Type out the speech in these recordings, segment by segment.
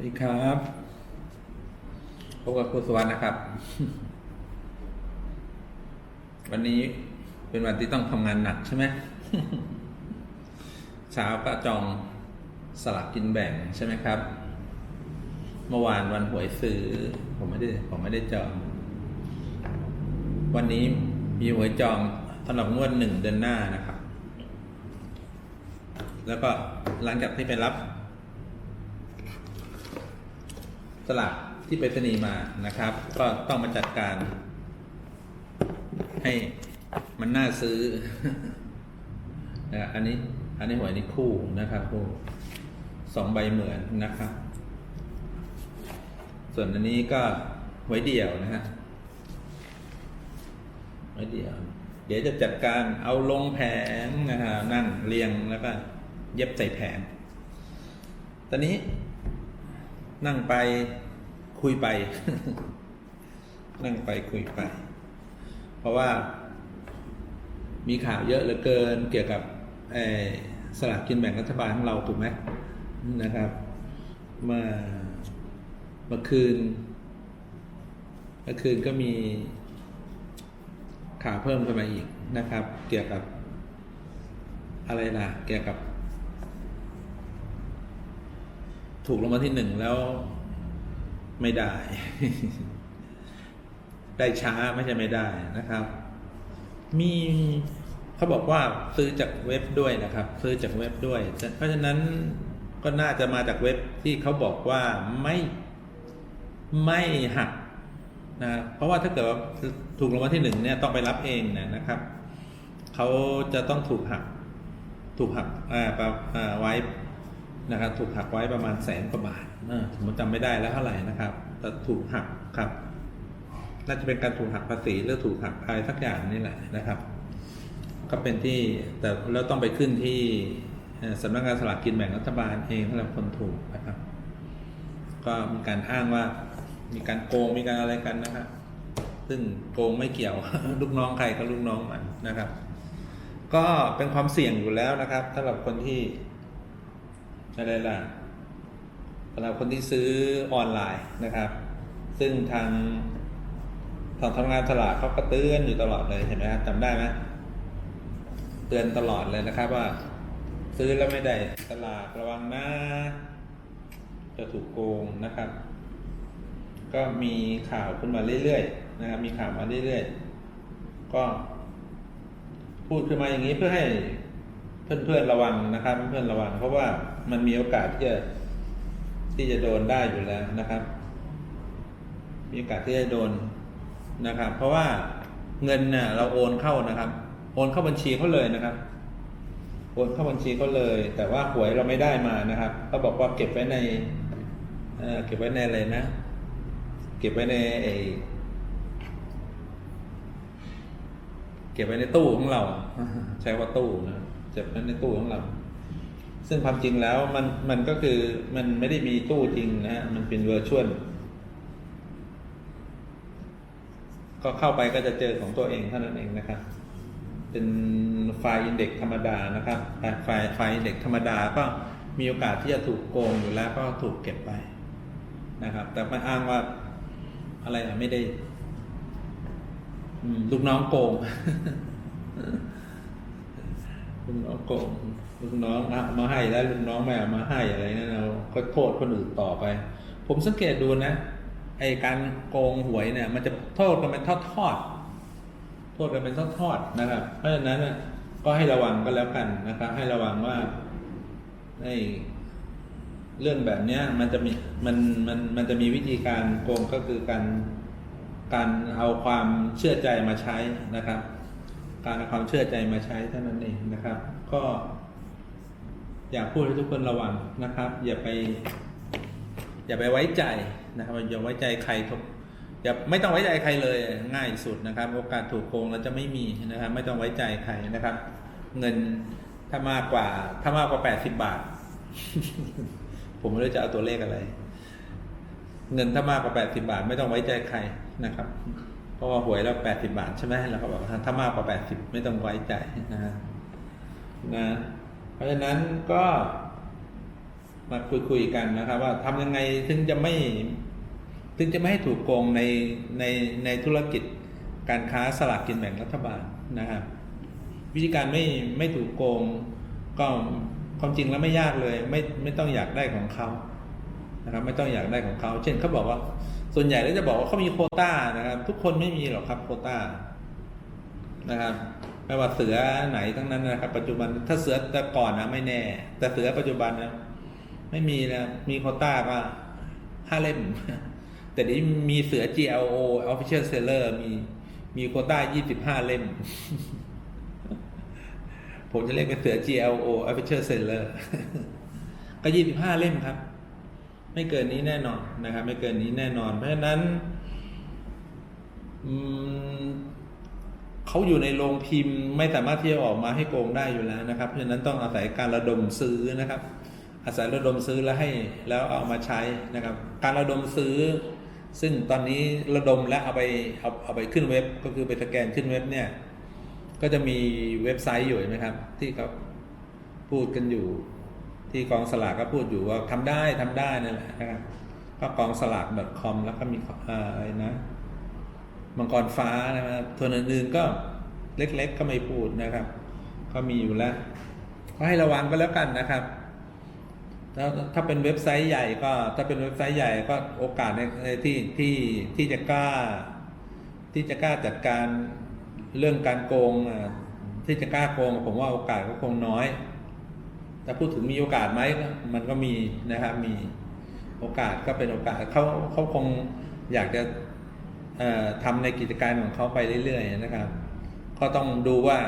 สวัสดีครับพบกับครูสวัสดิ์นะครับ วันนี้เป็นวันที่ต้องทำงานหนักใช่ไหมเช้าก็จองสลักกินแบ่งใช่ไหมครับ เมื่อวานวันหวยซื้อ ผมไม่ได้ผมไม่ได้จอง วันนี้มีหวยจองสำหรับงวดหนึ่งเดือนหน้านะครับ แล้วก็หลังจากที่ไปรับ สลากที่ไปรษณีย์มานะครับ ก็ต้องมาจัดการ ให้มันน่าซื้อนะอันนี้ อันนี้หวยนี่คู่นะครับคู่สองใบเหมือนนะครับ ส่วนอันนี้ก็หวยเดี่ยวนะฮะหวยเดี่ยว เดี๋ยวจะจัดการเอาลงแผงนะฮะนั่งเรียงแล้วก็เย็บใส่แผงตอนนี้นั่งไป คุยไป นั่งไปคุยไป เพราะว่ามีข่าวเยอะเหลือเกินเกี่ยวกับอสลากกินแบ่งรัฐบาลของเราถูกไหมนะครับเมื่อเมื่อคืนเมื่อคืนก็มีข่าวเพิ่มขึ้นมาอีกนะครับ เกี่ยวกับอะไรล่ะ เกี่ยวกับ ถูกรางวัลที่หนึ่งแล้ว ไม่ได้ ได้ช้าไม่ใช่ไม่ได้นะครับ มีเขาบอกว่าซื้อจากเว็บด้วยนะครับ ซื้อจากเว็บด้วย เพราะฉะนั้นก็น่าจะมาจากเว็บที่เขาบอกว่าไม่ไม่หักนะเพราะว่าถ้าเกิดว่าถูกรางวัลที่หนึ่งเนี่ยต้องไปรับเองนะนะครับเขาจะต้องถูกหัก ถูกหักอ่าไว้นะครับ ถูกหักไว้ประมาณแสนกว่าบาท ผมจำไม่ได้แล้วเท่าไหร่นะครับแต่ถูกหักครับ น่าจะเป็นการถูกหักภาษีหรือถูกหักอะไรสักอย่างนี่แหละนะครับ ก็เป็นที่แต่แล้วต้องไปขึ้นที่สำนักงานสลากกินแบ่งรัฐบาลเองสำหรับคนถูกนะครับ ก็มีการอ้างว่ามีการโกงมีการอะไรกันนะครับ ซึ่งโกงไม่เกี่ยวลูกน้องใครก็ลูกน้องมันนะครับ ก็เป็นความเสี่ยงอยู่แล้วนะครับสำหรับคนที่อะไรล่ะ สำหรับคนที่ซื้อออนไลน์นะครับ ซึ่งทางทางทำงานสลากเขาก็เตือนอยู่ตลอดเลยเห็นไหมครับจำได้ไหมเตือนตลอดเลยนะครับว่า ซื้อแล้วไม่ได้สลากระวังนะจะถูกโกงนะครับ ก็มีข่าวขึ้นมาเรื่อยๆนะครับ มีข่าวมาเรื่อยๆ ก็พูดขึ้นมาอย่างนี้เพื่อให้เพื่อนๆระวังนะครับ เพื่อนๆระวัง เพราะว่ามันมีโอกาสที่จะ ที่จะโดนได้อยู่แล้วนะครับ มีโอกาสที่จะโดนนะครับ เพราะว่าเงินเนี่ยเราโอนเข้านะครับ โอนเข้าบัญชีเขาเลยนะครับ โอนเข้าบัญชีเขาเลย แต่ว่าหวยเราไม่ได้มานะครับเขาบอกว่าเก็บไว้ในเอ่อเก็บไว้ในอะไรนะ เก็บไว้ในไอ้เก็บไว้ในตู้ของเรา ใช้ว่าตู้นะเก็บไว้ในตู้ของเรา ซึ่งความจริงแล้วมันมันก็คือมันไม่ได้มีตู้จริงนะฮะมันเป็นเวอร์ชวลก็เข้าไปก็จะเจอของตัวเองเท่านั้นเองนะครับ เป็นไฟล์อินเด็กธรรมดานะครับอ่ไฟล์ไฟล์อินเด็กธรรมดาก็มีโอกาสที่จะถูกโกงอยู่แล้วก็ถูกเก็บไปนะครับ แต่มาอ้างว่าอะไรนะไม่ได้ ลูกน้องโกง ลูกน้องโกงลูกน้องเอามาให้แล้วลูกน้องไม่เอามาให้อะไรนั่นเราก็โทษคนอื่นต่อไป ผมสังเกตดูนะไอการโกงหวยเนี่ย มันจะโทษกันเป็นทอดทอดโทษกันเป็นทอดทอดนะครับ เพราะฉะนั้นก็ให้ระวังก็แล้วกันนะครับ ให้ระวังว่าไอเรื่องแบบเนี้ยมันจะมีมันมันมันจะมีวิธีการโกงก็คือการการเอาความเชื่อใจมาใช้นะครับ การเอาความเชื่อใจมาใช้เท่านั้นเองนะครับ ก็ อยากพูดให้ทุกคนระวังนะครับ อย่าไป อย่าไปไว้ใจนะครับอย่าไว้ใจใครทุกอย่าไม่ต้องไว้ใจใครเลยง่ายสุดนะครับ โอกาสถูกโกงเราจะไม่มีนะครับ ไม่ต้องไว้ใจใครนะครับ เงินถ้ามากกว่า ถ้ามากกว่าแปดสิบบาท ผมไม่รู้จะเอาตัวเลขอะไร เงินถ้ามากกว่าแปดสิบาท ไม่ต้องไว้ใจใครนะครับ เพราะว่าหวยเราแปดสิบาทใช่ไหมเราก็บอกว่าถ้ามากกว่าแปดสิบไม่ต้องไว้ใจนะฮะนะเพราะฉะนั้นก็มาคุยคุยกันนะครับ ว่าทำยังไงถึงจะไม่ถึงจะไม่ให้ถูกโกงในในในธุรกิจการค้าสลากกินแบ่งรัฐบาลนะครับ วิธีการไม่ไม่ถูกโกงก็ความจริงแล้วไม่ยากเลย ไม่ไม่ต้องอยากได้ของเขานะครับ ไม่ต้องอยากได้ของเขา เช่นเขาบอกว่า ส่วนใหญ่แล้วจะบอกว่าเขามีโคต้านะครับ ทุกคนไม่มีหรอกครับโคต้านะครับไม่ว่าเสือไหนทั้งนั้นนะครับ ปัจจุบันถ้าเสือแต่ก่อนนะไม่แน่ แต่เสือปัจจุบันนะไม่มีนะมีโคต้าก็ห้าเล่ม แต่นี้มีเสือ GLO Official Seller มีมีโคต้ายี่สิบห้าเล่ม ผมจะเรียกเป็นเสือ GLO Official Seller ก็ยี่สิบห้าเล่มครับ ไม่เกินนี้แน่นอนนะครับ ไม่เกินนี้แน่นอน เพราะฉะนั้นเขาอยู่ในโรงพิมพ์ ไม่สามารถที่จะออกมาให้โกงได้อยู่แล้วนะครับ เพราะฉะนั้นต้องอาศัยการระดมซื้อนะครับ อาศัยระดมซื้อแล้วให้แล้วเอามาใช้นะครับ การระดมซื้อ ซึ่งตอนนี้ระดมและเอาไปเอาเอาไปขึ้นเว็บก็คือไปสแกนขึ้นเว็บเนี่ย ก็จะมีเว็บไซต์อยู่ไหมครับ ที่เขาพูดกันอยู่ ที่กองสลากก็พูดอยู่ว่าทำได้ทำได้นั่นแหละนะครับก็กองสลาก .com แล้วก็มีอะไรนะมังกรฟ้านะครับส่วนอื่นๆก็เล็กๆก็ไม่พูดนะครับ ก็มีอยู่แล้วก็ให้ระวังก็แล้วกันนะครับถ้าถ้าเป็นเว็บไซต์ใหญ่ก็ถ้าเป็นเว็บไซต์ใหญ่ก็โอกาสในที่ที่ที่จะกล้า ที่จะกล้าจัดการเรื่องการโกงที่จะกล้าโกงผมว่าโอกาสก็คงน้อย แต่พูดถึงมีโอกาสไหมมันก็มีนะครับมีโอกาสก็เป็นโอกาสเขาเขาคงอยากจะเอ่อทำในกิจการของเขาไปเรื่อยๆนะครับ ก็ต้องดูว่า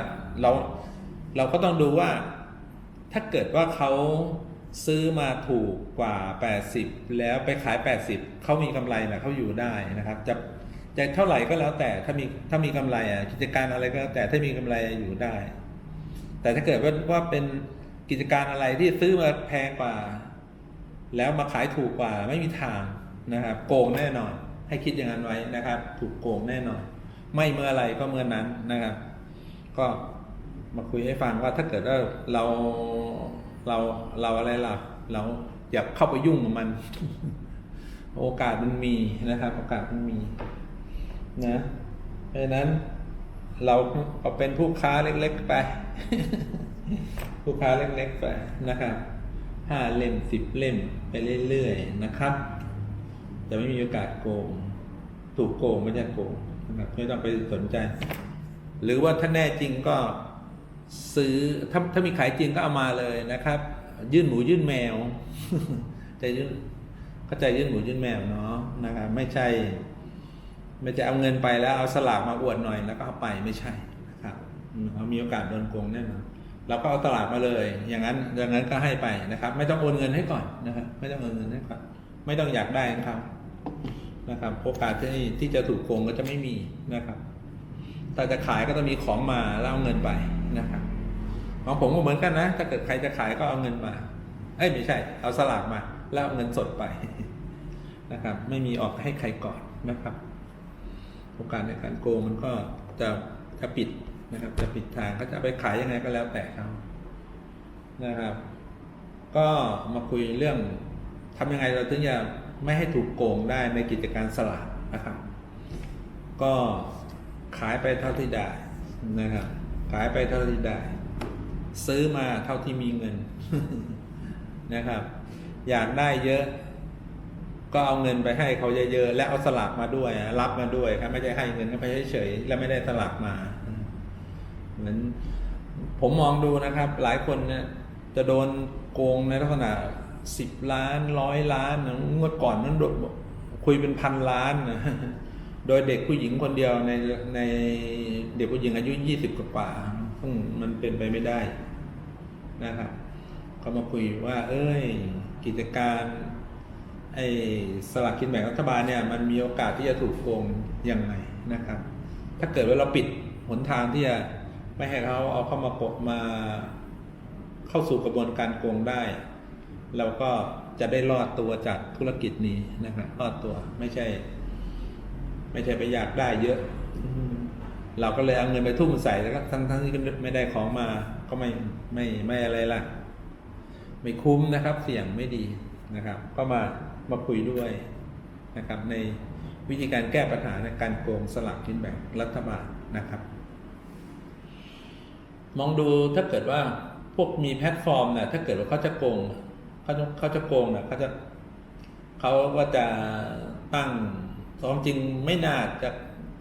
เราเราก็ต้องดูว่า ถ้าเกิดว่าเขาซื้อมาถูกกว่า 80 แล้วไปขาย 80 เขามีกำไรนะเขาอยู่ได้นะครับ จะจะเท่าไหร่ก็แล้วแต่ถ้ามีถ้ามีกำไรอะกิจการอะไรก็แล้วแต่ถ้ามีกำไรอยู่ได้ แต่ถ้าเกิดว่าว่าเป็น กิจการอะไรที่ซื้อมาแพงกว่า แล้วมาขายถูกกว่าไม่มีทางนะครับ โกงแน่นอน ให้คิดอย่างนั้นไว้นะครับ ถูกโกงแน่นอน ไม่เมื่อไรก็เมื่อนั้นนะครับ ก็มาคุยให้ฟังว่าถ้าเกิดว่าเราเราเราอะไรล่ะ เราอย่าเข้าไปยุ่งกับมัน โอกาสมันมีนะครับ โอกาสมันมี นะเพราะฉะนั้น เราเอาเป็นผู้ค้าเล็กๆไป ผู้ค้าเล็กๆไปนะครับห้าเล่มสิบเล่มไปเรื่อยๆนะครับ จะไม่มีโอกาสโกง ถูกโกงไม่ใช่โกงนะครับไม่ต้องไปสนใจ หรือว่าถ้าแน่จริงก็ซื้อถ้าถ้ามีขายจริงก็เอามาเลยนะครับ ยื่นหมูยื่นแมวใจยื่นเข้าใจยื่นหมูยื่นแมวเนาะนะครับ ไม่ใช่ ไม่จะเอาเงินไปแล้วเอาสลากมาอวดหน่อยแล้วก็เอาไปไม่ใช่นะครับเรามีโอกาสโดนโกงแน่นอน เราก็เอาตลาดมาเลย อย่างนั้นอย่างนั้นก็ให้ไปนะครับ ไม่ต้องโอนเงินให้ก่อนนะครับ ไม่ต้องโอนเงินให้ก่อน ไม่ต้องอยากได้นะครับนะครับ โอกาสที่ที่จะถูกโกงก็จะไม่มีนะครับแต่จะขายก็ต้องมีของมาแล้วเอาเงินไปนะครับของผมก็เหมือนกันนะ ถ้าเกิดใครจะขายก็เอาเงินมา เอ้ยไม่ใช่ เอาสลากมา แล้วเอาเงินสดไปนะครับ ไม่มีออกให้ใครก่อนนะครับ โอกาสในการโกงมันก็จะจะปิด นะครับ จะปิดทางเขาจะไปขายยังไงก็แล้วแต่เขานะครับ ก็มาคุยเรื่องทำยังไงเราถึงจะไม่ให้ถูกโกงได้ในกิจการสลากนะครับ ก็ขายไปเท่าที่ได้นะครับ ขายไปเท่าที่ได้ ซื้อมาเท่าที่มีเงินนะครับ อยากได้เยอะก็เอาเงินไปให้เขาเยอะๆ และเอาสลากมาด้วย รับมาด้วยครับไม่ใช่ให้เงินเขาไปเฉยๆ แล้วไม่ได้สลากมา เหมือนผมมองดูนะครับ หลายคนเนี่ยจะโดนโกงในลักษณะสิบล้านร้อยล้านนะงวดก่อนนั้นโดนคุยเป็นพันล้านนะโดยเด็กผู้หญิงคนเดียวในในเด็กผู้หญิงอายุยี่สิบกว่าซึ่งมันเป็นไปไม่ได้นะครับก็มาคุยว่า เอ้ย กิจการไอ้สลากกินแบ่งรัฐบาลเนี่ย มันมีโอกาสที่จะถูกโกงยังไงนะครับ ถ้าเกิดว่าเราปิดหนทางที่จะ ไม่ให้เขาเอาเข้ามากดมาเข้าสู่กระบวนการโกงได้ เราก็จะได้รอดตัวจากธุรกิจนี้นะครับรอดตัวไม่ใช่ ไม่ใช่ไปอยากได้เยอะ เราก็เลยเอาเงินไปทุ่มใส่แล้วก็ทั้งทั้งที่ไม่ได้ของมา ก็ไม่ไม่ไม่อะไรล่ะ ไม่คุ้มนะครับ เสี่ยงไม่ดีนะครับ ก็มามาคุยด้วยนะครับ ในวิธีการแก้ปัญหาในการโกงสลากกินแบ่งรัฐบาลนะครับ มองดูถ้าเกิดว่าพวกมีแพลตฟอร์มเนี่ยถ้าเกิดว่าเขาจะโกงเขาเขาจะโกงเนี่ยเขาจะเขาก็จะตั้งความจริงไม่น่าจะ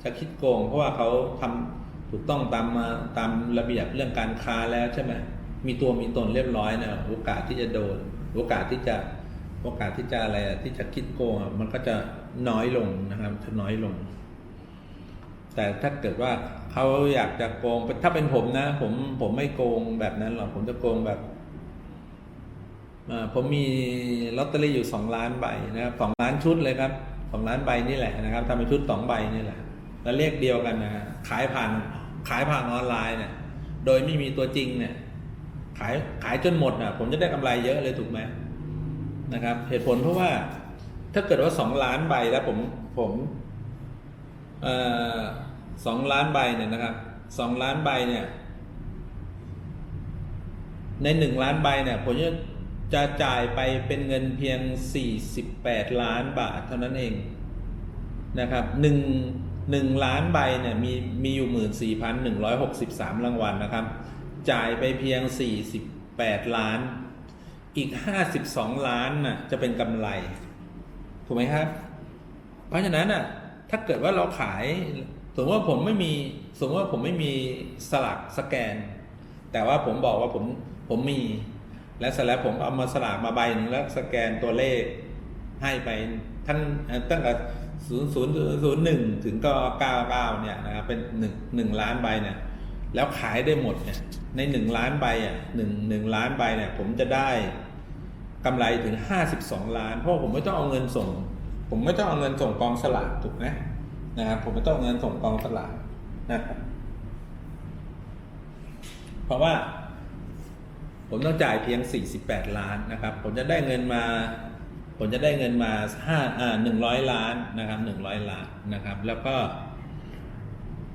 จะคิดโกง เพราะว่าเขาทำถูกต้องตามมาตามระเบียบเรื่องการค้าแล้วใช่ไหมมีตัวมีตนเรียบร้อยเนี่ยโอกาสที่จะโดน โอกาสที่จะโอกาสที่จะอะไรที่จะคิดโกงมันก็จะน้อยลงนะครับจะน้อยลง แต่ถ้าเกิดว่าเขาอยากจะโกง ถ้าเป็นผมนะ ผมผมไม่โกงแบบนั้นหรอกผมจะโกงแบบผมมีลอตเตอรี่อยู่สองล้านใบนะครับสองล้านชุดเลยครับสองล้านใบนี่แหละนะครับทำเป็นชุดสองใบนี่แหละ แล้วเลขเดียวกันนะขายผ่านขายผ่านออนไลน์เนี่ยโดยไม่มีตัวจริงเนี่ยขายขายจนหมดนะผมจะได้กำไรเยอะเลยถูกไหมนะครับ เหตุผลเพราะว่า ถ้าเกิดว่าสองล้านใบแล้วผมผมเอ่อ สองล้านใบเนี่ยนะครับสองล้านใบเนี่ยในหนึ่งล้านใบเนี่ยผมจะจะจ่ายไปเป็นเงินเพียง 48 ล้านบาทเท่านั้นเองนะครับหนึ่งหนึ่งล้านใบเนี่ยมีมีอยู่หมื่นสี่พันหนึ่งร้อยหกสิบสามรางวัลนะครับ จ่ายไปเพียง 48 ล้าน อีก 52 ล้านน่ะจะเป็นกำไร ถูกไหมครับ เพราะฉะนั้นน่ะถ้าเกิดว่าเราขาย สมมติว่าผมไม่มีสมมติว่าผมไม่มีสลักสแกน แต่ว่าผมบอกว่าผมผมมี และเสร็จแล้วผมเอามาสลากมาใบหนึ่งแล้วสแกนตัวเลขให้ไปทั้งตั้งแต่ศูนย์ศูนย์ศูนย์หนึ่งถึงก็เก้าเก้าเนี่ยนะครับเป็นหนึ่งหนึ่งล้านใบเนี่ย แล้วขายได้หมดเนี่ยในหนึ่งล้านใบอะหนึ่งหนึ่งล้านใบเนี่ย ผมจะได้กำไรถึงห้าสิบสองล้าน เพราะผมไม่ต้องเอาเงินส่ง ผมไม่ต้องเอาเงินส่งกองสลากถูกไหม นะครับผมไม่ต้องเงินส่งกองสลากนะครับเพราะว่า ผมต้องจ่ายเพียง 48 ล้านนะครับ ผมจะได้เงินมา ผมจะได้เงินมาห้าอ่าหนึ่งร้อยล้านนะครับหนึ่งร้อยล้านนะครับ แล้วก็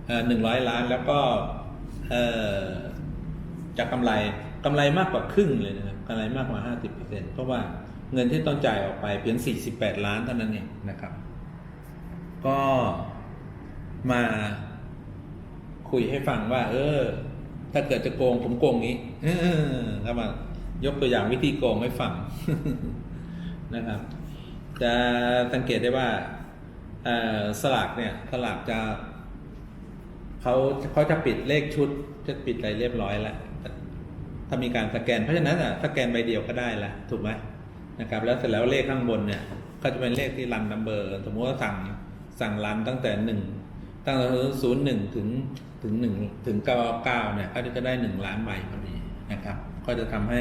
เอ่อหนึ่งร้อยล้านแล้วก็เอ่อจะกำไรกำไรมากกว่าครึ่งเลยนะครับกำไรมากกว่าห้าสิบเปอร์เซ็นเพราะว่าเงินที่ต้องจ่ายออกไปเพียงสี่สิบแปดล้านเท่านั้นเองนะครับ ก็มาคุยให้ฟังว่า เออ ถ้าเกิดจะโกงผมโกงงี้เออก็มายกตัวอย่างวิธีโกงให้ฟังนะครับ จะสังเกตได้ว่าสลากเนี่ยสลากจะเขาเขาจะปิดเลขชุด จะปิดอะไรเรียบร้อยแล้วถ้ามีการสแกนเพราะฉะนั้นอะสแกนใบเดียวก็ได้ละถูกไหมนะครับ แล้วเสร็จแล้วเลขข้างบนเนี่ยก็จะเป็นเลขที่รันนัมเบอร์ สมมติว่าสั่ง สั่งรันตั้งแต่หนึ่งตั้งแต่ศูนย์หนึ่งถึงถึงหนึ่งถึงเก้าเก้าเนี่ยก็จะได้หนึ่งล้านใบพอดีนะครับ ก็จะทำให้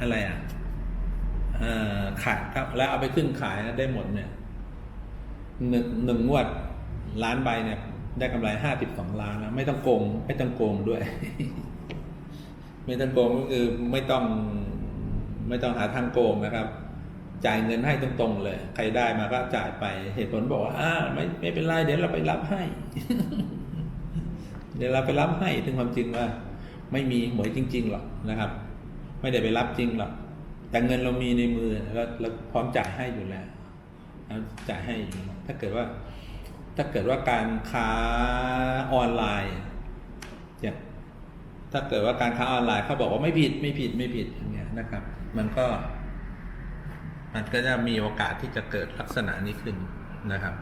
อะไรอะขายครับแล้วเอาไปขึ้นขายได้หมดเนี่ยหนึ่งหนึ่งงวดล้านใบเนี่ย ได้กำไรห้าสิบสองล้านแล้วไม่ต้องโกงไม่ต้องโกงด้วย ไม่ต้องโกงก็คือไม่ต้องไม่ต้องหาทางโกงนะครับ จ่ายเงินให้ตรงๆเลย ใครได้มาก็จ่ายไป เหตุผลบอกว่าอ่าไม่ไม่เป็นไรเดี๋ยวเราไปรับให้ เดี๋ยวเราไปรับให้ถึงความจริงว่า ไม่มีหวยจริง ๆ หรอกนะครับ ไม่ได้ไปรับจริงหรอกแต่เงินเรามีในมือแล้วเราพร้อมจ่ายให้อยู่แล้วจ่ายให้ ถ้าเกิดว่า ถ้าเกิดว่าการค้าออนไลน์อย่างถ้าเกิดว่าการค้าออนไลน์เขาบอกว่าไม่ผิดไม่ผิดไม่ผิดอย่างเงี้ยนะครับ มันก็ มันก็จะมีโอกาสที่จะเกิดลักษณะนี้ขึ้นนะครับ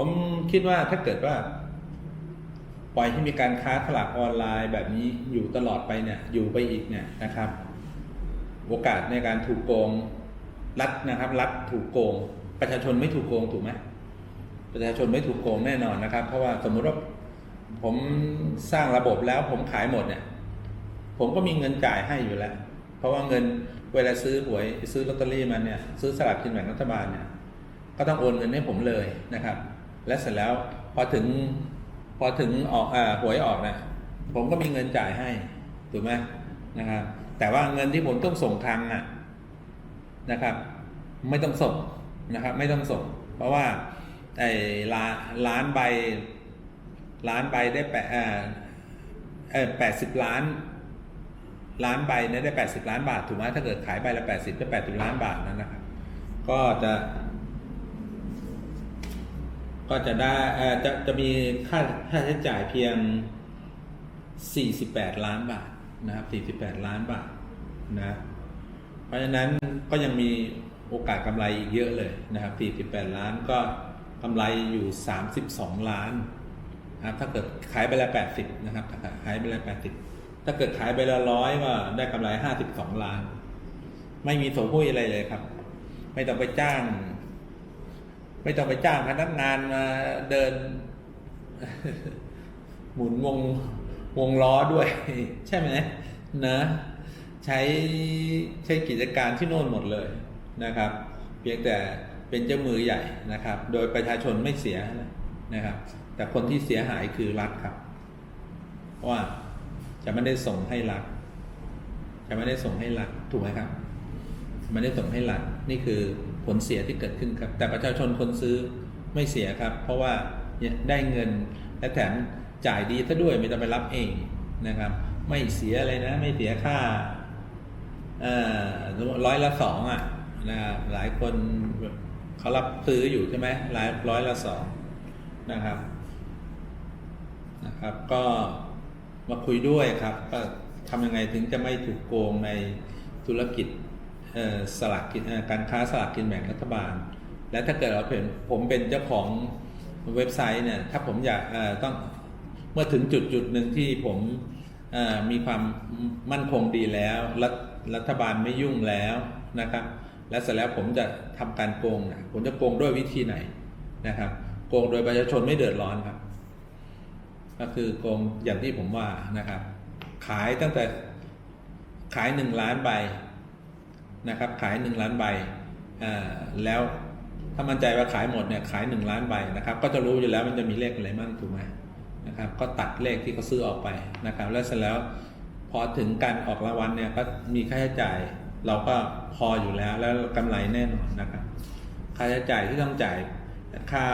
ผมคิดว่าถ้าเกิดว่า ปล่อยให้มีการค้าสลากออนไลน์แบบนี้อยู่ตลอดไปเนี่ย อยู่ไปอีกเนี่ยนะครับ โอกาสในการถูกโกงรัฐนะครับรัฐถูกโกง ประชาชนไม่ถูกโกงถูกไหมประชาชนไม่ถูกโกงแน่นอนนะครับ เพราะว่าสมมุติว่าผมสร้างระบบแล้วผมขายหมดเนี่ย ผมก็มีเงินจ่ายให้อยู่แล้ว เพราะว่าเงินเวลาซื้อหวยซื้อลอตเตอรี่มันเนี่ย ซื้อสลากกินแบ่งรัฐบาลเนี่ย ก็ต้องโอนเงินให้ผมเลยนะครับ และเสร็จแล้วพอถึงพอถึงออกอ่าหวยออกเนี่ยผมก็มีเงินจ่ายให้ถูกไหมนะครับ แต่ว่าเงินที่ผมต้องส่งคลังอะนะครับ ไม่ต้องส่งนะครับ ไม่ต้องส่ง เพราะว่าไอ้ล้านล้านใบล้านใบได้แปดเออแปดสิบล้านล้านใบเนี่ยได้แปดสิบล้านบาทถูกไหมถ้าเกิดขายใบละแปดสิบได้แปดสิบล้านบาทนั่นนะครับ ก็จะ ก็จะได้จะจะมีค่าค่าใช้จ่ายเพียง 48 ล้านบาทนะครับ 48 ล้านบาทนะ เพราะฉะนั้นก็ยังมีโอกาสกำไรอีกเยอะเลยนะครับ 48 ล้านก็กำไรอยู่ 32 ล้านนะครับถ้าเกิดขายไปละ 80 นะครับถ้าขายไปละ 80 ถ้าเกิดขายไปละร้อยก็ได้กำไร 52 ล้าน ไม่มีโสหุ้ยอะไรเลยครับ ไม่ต้องไปจ้าง ไม่ต้องไปจ้างพนักงานมาเดิน หมุนวงวงล้อด้วย ใช่ไหมนะใช้ใช้กิจการที่โน่นหมดเลยนะครับ เพียงแต่เป็นเจ้ามือใหญ่นะครับ โดยประชาชนไม่เสียนะครับ แต่คนที่เสียหายคือรัฐครับ ว่าจะไม่ได้ส่งให้รัฐจะไม่ได้ส่งให้รัฐถูกไหมครับไม่ได้ส่งให้รัฐนี่คือ ผลเสียที่เกิดขึ้นครับ แต่ประชาชนคนซื้อไม่เสียครับ เพราะว่าได้เงินและแถมจ่ายดีซะด้วยไม่ต้องไปรับเองนะครับ ไม่เสียอะไรนะ ไม่เสียค่าร้อยละสองอะนะครับหลายคนเขารับซื้ออยู่ใช่ไหมหลายร้อยละสองนะครับนะครับ ก็มาคุยด้วยครับว่าทำยังไงถึงจะไม่ถูกโกงในธุรกิจ สลากกินการค้าสลากกินแบ่งรัฐบาล และถ้าเกิดเราเป็นผมเป็นเจ้าของเว็บไซต์เนี่ยถ้าผมอยากต้องเมื่อถึงจุดจุดหนึ่งที่ผมมีความมั่นคงดีแล้วรัฐรัฐบาลไม่ยุ่งแล้วนะครับ และเสร็จแล้วผมจะทำการโกงนะผมจะโกงด้วยวิธีไหนนะครับโกงโดยประชาชนไม่เดือดร้อนครับ ก็คือโกงอย่างที่ผมว่านะครับ ขายตั้งแต่ขายหนึ่งล้านใบ นะครับขาย 1 ล้านใบแล้วถ้ามั่นใจว่าขายหมดเนี่ยขาย 1 ล้านใบนะครับก็จะรู้อยู่แล้วมันจะมีเลขอะไรบ้างถูกไหมนะครับก็ตัดเลขที่เขาซื้อออกไปนะครับแล้วเสร็จแล้วพอถึงการออกรางวัลเนี่ยก็มีค่าใช้จ่ายเราก็พออยู่แล้วแล้วกำไรแน่นอนนะครับ ค่าใช้จ่ายที่ต้องจ่ายค่า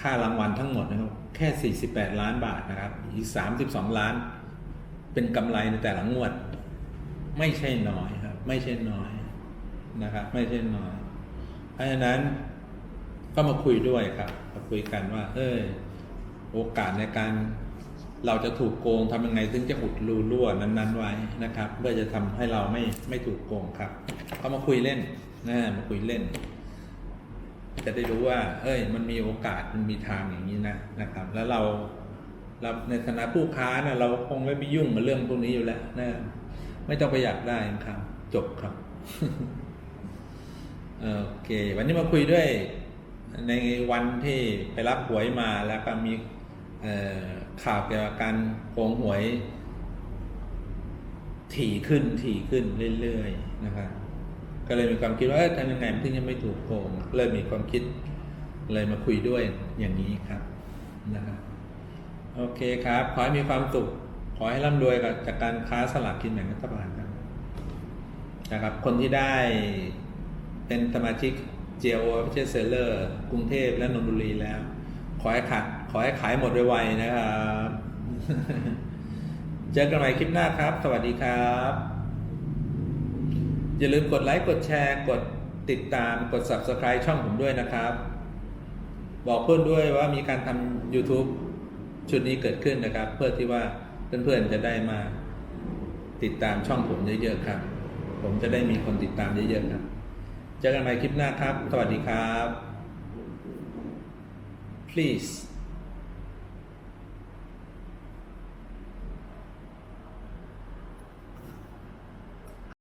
ค่ารางวัลทั้งหมดนะครับแค่ 48 ล้านบาทนะครับ อีก 32 ล้าน เป็นกำไรในแต่ละงวด ไม่ใช่น้อย ไม่ใช่น้อยนะครับไม่ใช่น้อย เพราะฉะนั้นก็มาคุยด้วยครับมาคุยกันว่าเออโอกาสในการเราจะถูกโกงทำยังไงถึงจะอุดรูรั่วนั้น ๆ ไว้นะครับ เพื่อจะทำให้เราไม่ไม่ถูกโกงครับก็มาคุยเล่นนะมาคุยเล่น จะได้รู้ว่า เอ้ย มันมีโอกาสมันมีทางอย่างนี้นะนะครับ แล้วเราเราในฐานะผู้ค้านะเราคงไม่ไปยุ่งกับเรื่องพวกนี้อยู่แล้วนะไม่ต้องไปอยากได้ครับ จบครับโอเค วันนี้มาคุยด้วย ในวันที่ไปรับหวยมาแล้วก็มีข่าวเกี่ยวกับการโกงหวย ถี่ขึ้นถี่ขึ้นเรื่อยๆนะครับก็เลยมีความคิดว่าเอ้ยทำยังไงมันถึงจะไม่ถูกโกงเริ่มมีความคิดเลยมาคุยด้วยอย่างนี้ครับนะครับโอเคครับ ขอให้มีความสุข ขอให้ร่ำรวยกับจากการค้าสลากกินแบ่งรัฐบาล นะครับ คนที่ได้เป็นสมาชิก GO ไม่ใช่เซลเลอร์กรุงเทพและนนทบุรีแล้ว ขอให้ขายขอให้ขายหมดไวๆนะครับ เจอกันใหม่คลิปหน้าครับ สวัสดีครับ อย่าลืมกดไลค์ กดแชร์ กดติดตาม กด Subscribe ช่องผมด้วยนะครับ บอกเพื่อนด้วยว่ามีการทำ YouTube ชุดนี้เกิดขึ้นนะครับ เพื่อที่ว่าเพื่อนๆจะได้มาติดตามช่องผมเยอะๆครับ ผมจะได้มีคนติดตามเยอะๆครับเจอกันใหม่คลิปหน้าครับ สวัสดีครับ please